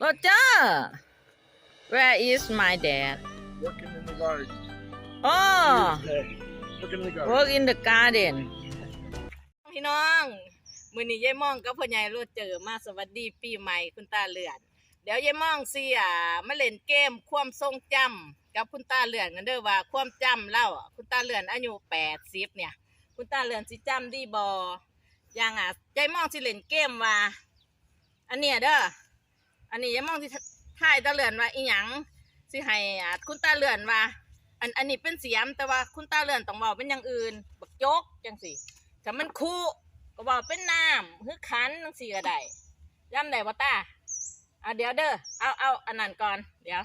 Roger where is my dad Working in the garden. oh Working in the garden. work in the garden พี่น้องมื้อนี้ยายม่องกับพ่อใหญ่โรเจอมาสวัสดีปีใหม่คุณตาเลือน เดี๋ยวยายม่องสิอ่ามาเล่นเกมความทรงจำกับคุณตาเลือนกันเด้อว่าความจำเล่าอะคุณตาเลือนอายุ80เนี่ย คุณตาเลือนสิจำดีบ่อย่างอะยายม่องสิเล่นเกมว่า อันเนี้ยเด้อ อันนี้ยายม่องสิทายตาเลือนว่าอีหยังสิให้อ่าคุณตาเลือนว่าอันอันนี้เป็นเสียมแต่ว่าคุณตาเลือนต้องบอกเป็นอย่างอื่นบักโจกจังสิถ้ามันคูก็บอกเป็นน้ำหือขันจังสิก็ได้ย่ำได้บ่ตาเอาเดี๋ยวเด้อเอาเอาอันนั้นก่อนเดี๋ยว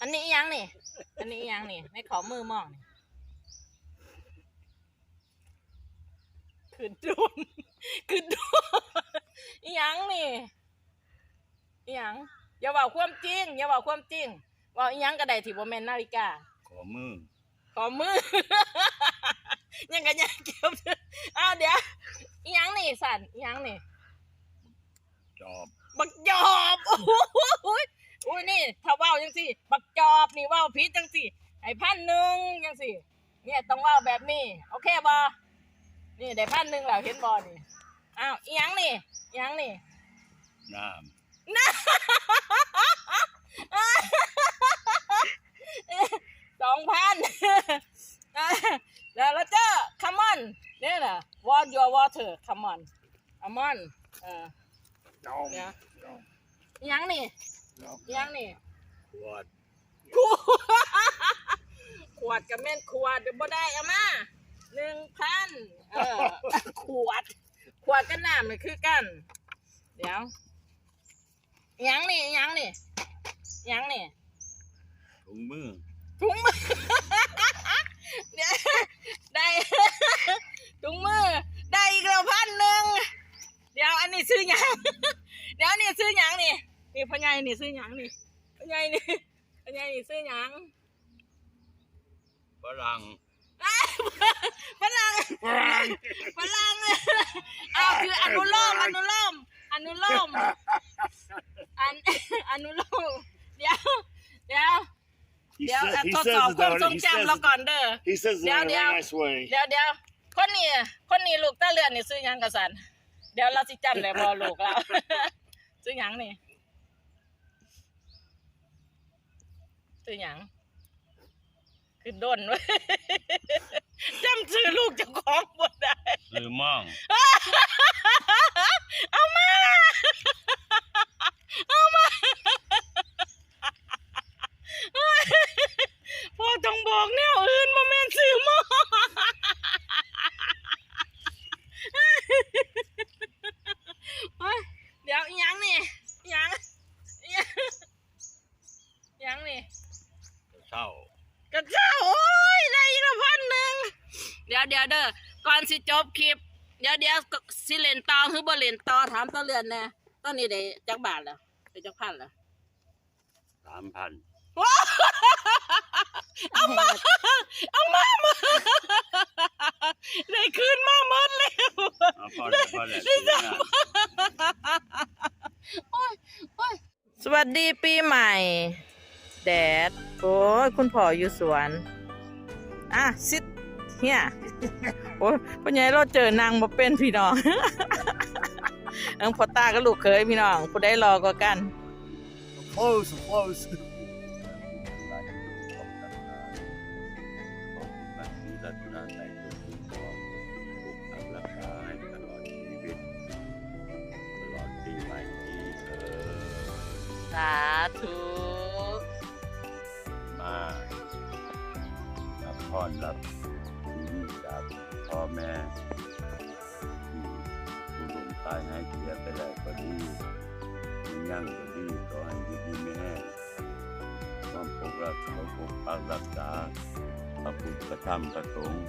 อันนี้อีหยังนี่ อันนี้อีหยังนี่ไม่ขอมือมองนี่ขึ้นโดนขึ้นโดนอีหยังนี่ อีหยังอย่าบอกความจริง อย่าบอกความจริงเว่าอีหยังก็ได้ที่บ่แม่นนาฬิกา ขอมือขอมือ ยังกันยังเก็บอ้าวเดี๋ยวอีหยังนี่สันอีหยังนี่จอบบักจอบโอ้โหอุ้ยนี่ถ้าเว้าจังสิบักจอบนี่เว้าผิดจังสิไอ้พันหนึ่งจังสิเนี่ยต้องเว้าแบบนี้โอเคบอนี่ได้พันหนึ่งแล้วเห็นบอนี่อ้าวอีหยังนี่อีหยังนี่น้ สองพันแล้วเราเจอ come on เนี่ยนะ want your water come on come on เออำจอมเนี่ยจอมอีหยังนี่จอมอีหยังนี่ขวดขวดขวดกับแม่นขวดเดี๋ยวบ่ได้เอามาหนึ่งพันเออขวด ขวดกันน้ำมันคือกัน เดี๋ยวอีห ยังนี่อีหยังนี่อีหยังนี่ถุงมือถุงมือเดี๋ยวได้ถุงมือได้อีกแล้วพันหนึ่งเดี๋ยวอันนี้ซื้อหยังเดี๋ยวอันนี้ซื้อหยังนี่นี่พ่อใหญ่นี่ซื้อหยังนี่พ่อใหญ่นี่พ่อใหญ่นี่ซื้อหยังฝรั่งฝรั่งฝรั่งฝรั่งเอาคืออนุโลมอนุโลมอนุโลม อันอนุโลมเดี๋ยวเดี๋ยว He เดี๋ยว says, he ทด says สอบ it ความ that ทรง he จำ says, เราก่อนเด้อ he says it in a Yeah, yeah. very nice way. เดี๋ยวเดี๋ยวคนนี้คนนี้ลูกตาเลือนนี่ซื้อหยังกะสันเดี๋ยวเราสิจำเลยบอลูกเรา ซื้อหยังนี่ซื้อหยังคือดนเว้ย จำชื่อลูกเจ้าของบ่ได้ ซื้อมั่ง เอามา เอามาพ่อต้อง บอกแนวอื่นมาแม่นซื้อหมาโอ๊ยเดี๋ยวอีหยังนี่อีหยังอีหยังอีหยังนี่เช่ากระเจ้าโอ้ยได้อีกละพันหนึ่งเดี๋ยวเดี๋ยวเด้อก่อนสิจบคลิป เดี๋ยวเดี๋ยวสิเล่นต่อคือบ่เล่นต่อถามตาเรือนแน่ตอนนี้ได้จักบาทแล้วได้จักพันแล้วสามพันว้าว เอามา เอามามาได้คืนมาหมดแล้วเอาพอแล้วพอแล้วซื้อง่ายสวัสดีปีใหม่ แดด โอ้ยคุณพ่ออยู่สวน อะซิดเฮียโอ้ยพ่อใหญ่เราเจอนางมาเป็นพี่น้องเอิงพ่อตากับลูกเคยพี่น้องผู้ได้รอก็กัน close close สาธุมารับพรรับดีจากพ่อแม่ที่ผู้ลงตายให้เสียไปแล้วก็ดีมียั่งก็ดีก็ให้อยู่ดีไม่แห้งความปกรักเขาปกปักรักษาพระพุทธธรรมพระสงฆ์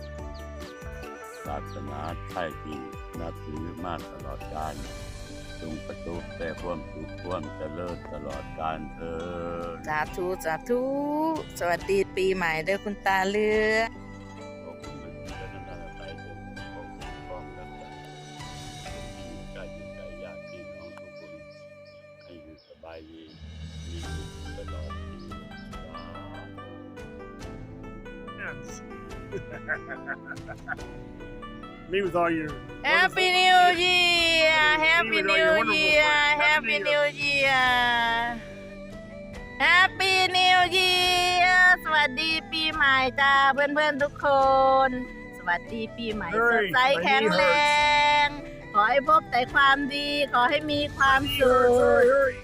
ศาสนาไทยที่นับถือมาตลอดกาล จงประสบแต่ความสุขความเจริญตลอดกาลเธอญสาธุสาธุสวัสดีปีใหม่เด้อคุณตาเลือขอบคุณเป็นเจ้าหน้าที่ไปเป็นของกองกันจากที่ใกล้อยู่ใกล้ญาติพี่น้องทุกคนให้อยู่สบายายดีมีสุขตลอดปีสาธุ Me with all your Happy New Year ดีปีใหม่จ้าเพื่อนๆทุกคน สวัสดีปีใหม่ส Hurry, ดใส my knee แข็งแรง ขอให้พบแต่ความดี ขอให้มีความสุ hurry, ข hurry, hurry.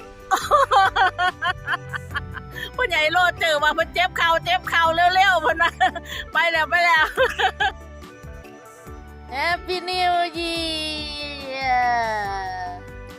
ผู้ใหญ่โลดเจอว่าเพิ่นเจ็บเข่าเจ็บเข่าเร็วๆเพิ่นว่าไปแล้วไปแล้ว Happy New Year